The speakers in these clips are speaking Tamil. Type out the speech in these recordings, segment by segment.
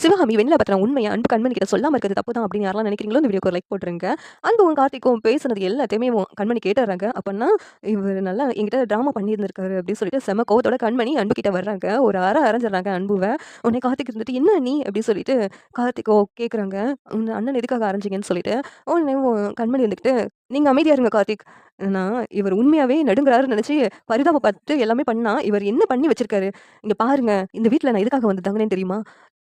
சிவகாமி வெண்ணில பத்தின உண்மையை? அன்பு கண்மணி கிட்ட சொல்லாமல் இருக்கிறது தப்பு தான் அப்படின்னு யாரெல்லாம் நினைக்கிறீங்களோ இந்த வீடியோக்கு ஒரு லைக் போட்டுருங்க. அன்பும் கார்த்திக்கும் பேசுனது எல்லாத்தையுமே உன் கண்மணி கேட்டுறாங்க. அப்படின்னா இவர் நல்லா என்கிட்ட ட்ராமா பண்ணியிருந்திருக்காரு அப்படின்னு சொல்லிட்டு செம கோவத்தோட கண்மணி அன்பு கிட்ட வர்றாங்க. ஒரு அற அரைஞ்சிடுறாங்க அன்புவை. உன்னை கார்த்திக் இருந்துட்டு என்ன நீ? அப்படின்னு சொல்லிட்டு கார்த்திகோ கேட்குறாங்க உன் அண்ணன் எதுக்காக அரைஞ்சிங்கன்னு சொல்லிட்டு உடனே உன் கண்மணி வந்துக்கிட்டு நீங்கள் அமைதியாக இருங்க கார்த்திக். நான் இவர் உண்மையாகவே நடுங்குறாருன்னு நினச்சி பரிதாபப்பட்டு எல்லாமே பண்ணா இவர் என்ன பண்ணி வச்சிருக்காரு? இங்கே பாருங்கள் இந்த வீட்டில் நான் எதுக்காக வந்து தங்கினேன்னு தெரியுமா?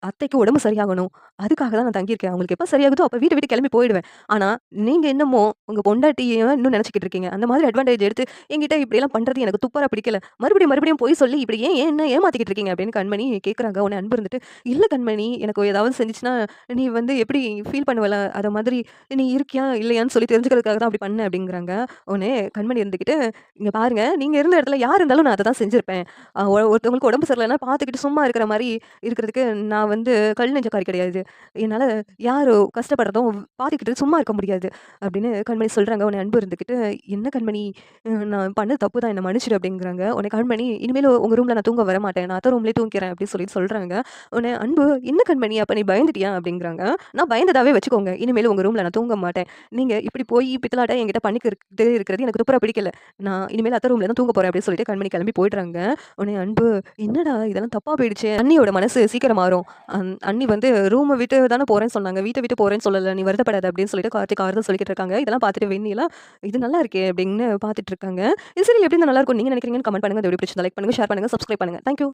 அத்தைக்கு உடம்பு சரியாகணும். அதுக்காக தான் நான் தங்கியிருக்கேன். அவங்களுக்கு எப்போ சரியாகுதோ அப்போ வீட்டை விட்டு கிளம்பி போயிடுவேன். ஆனால் நீங்கள் என்னமோ உங்கள் பொண்டாட்டியை இன்னும் நினச்சிக்கிட்டு இருக்கீங்க. அந்த மாதிரி அட்வான்டேஜ் எடுத்து எங்கிட்ட இப்படியெல்லாம் பண்ணுறது எனக்கு துப்பாராக பிடிக்கல. மறுபடியும் மறுபடியும் போய் சொல்லி இப்படி ஏன் ஏன் என்ன ஏமாத்திக்கிட்டு இருக்கீங்க அப்படின்னு கண்மணி கேட்குறாங்க உன்னை அன்பு இருந்துட்டு இல்லை கண்மணி எனக்கு ஏதாவது செஞ்சுச்சுன்னா நீ வந்து எப்படி ஃபீல் பண்ணுவல? அதை மாதிரி நீ இருக்கியா இல்லையான்னு சொல்லி தெரிஞ்சுக்கிறதுக்காக தான் அப்படி பண்ண அப்படிங்கிறாங்க. உடனே கண்மணி இருந்துக்கிட்டு இங்கே பாருங்கள் நீங்கள் இருந்த இடத்துல யார் இருந்தாலும் நான் அதை தான் செஞ்சுருப்பேன். ஒருத்தவங்களுக்கு உடம்பு சரியில்லைன்னா பார்த்துக்கிட்டு சும்மா இருக்கிற மாதிரி இருக்கிறதுக்கு நான் வந்து கல் நெஞ்சக்காரி கிடையாது. என்னால் யார் கஷ்டப்படுறதும் பார்த்துக்கிட்டு சும்மா இருக்க முடியாது அப்படின்னு கண்மணி சொல்கிறாங்க உன்னை அன்பு இருந்துக்கிட்டு என்ன கண்மணி நான் பண்ண தப்பு தான் என்னை மன்னிச்சிடு அப்படிங்கிறாங்க. உன்னை கண்மணி இனிமேல் உங்கள் ரூமில் நான் தூங்க வர மாட்டேன் நான் அத்த ரூம்லேயே தூங்கிறேன் அப்படின்னு சொல்லி சொல்கிறாங்க உன்னை அன்பு என்ன கண்மணி அப்போ நீ பயந்துட்டியா? அப்படிங்கிறாங்க. நான் பயந்ததாகவே வச்சுக்கோங்க. இனிமேல் உங்கள் ரூமில் நான் தூங்க மாட்டேன். நீங்கள் இப்படி போய் பித்தலாட்ட என்கிட்ட பண்ணிக்கிட்டு இருக்கிறது எனக்கு துப்புரா பிடிக்கல. நான் இனிமேல் அத்தை ரூமில் தான் தூங்க போகிறேன் அப்படின்னு சொல்லிட்டு கண்மணி கிளம்பி போயிடுறாங்க. உன்னை அன்பு என்னடா இதெல்லாம் தப்பாக போயிடுச்சு? அண்ணியோட மனசு சீக்கிரம் மாறும். அண்ணி வந்து ரூமை விட்டு தானே போகிறேன்னு சொன்னாங்க. வீட்டை விட்டு போகிறேன்னு சொல்லலை. நீ வருத்தப்படாது அப்படின்னு சொல்லிட்டு கார்த்திக் ஆறுதல் சொல்லிட்டு இருக்காங்க. இதெல்லாம் பார்த்துட்டு வெண்ணிலாம் இது நல்லா இருக்கே அப்படின்னு பார்த்துட்டு இருக்காங்க. இது சரி எப்படி நல்லா இருக்கும்? நீங்கள் நினைக்கிறீங்கன்னு கமெண்ட் பண்ணுங்க. எப்படி வீடியோ பிடிச்சி லைக் பண்ணுங்கள் ஷேர் பண்ணுங்கள் சப்ஸ்கிரைப் பண்ணுங்க. தேங்க்யூ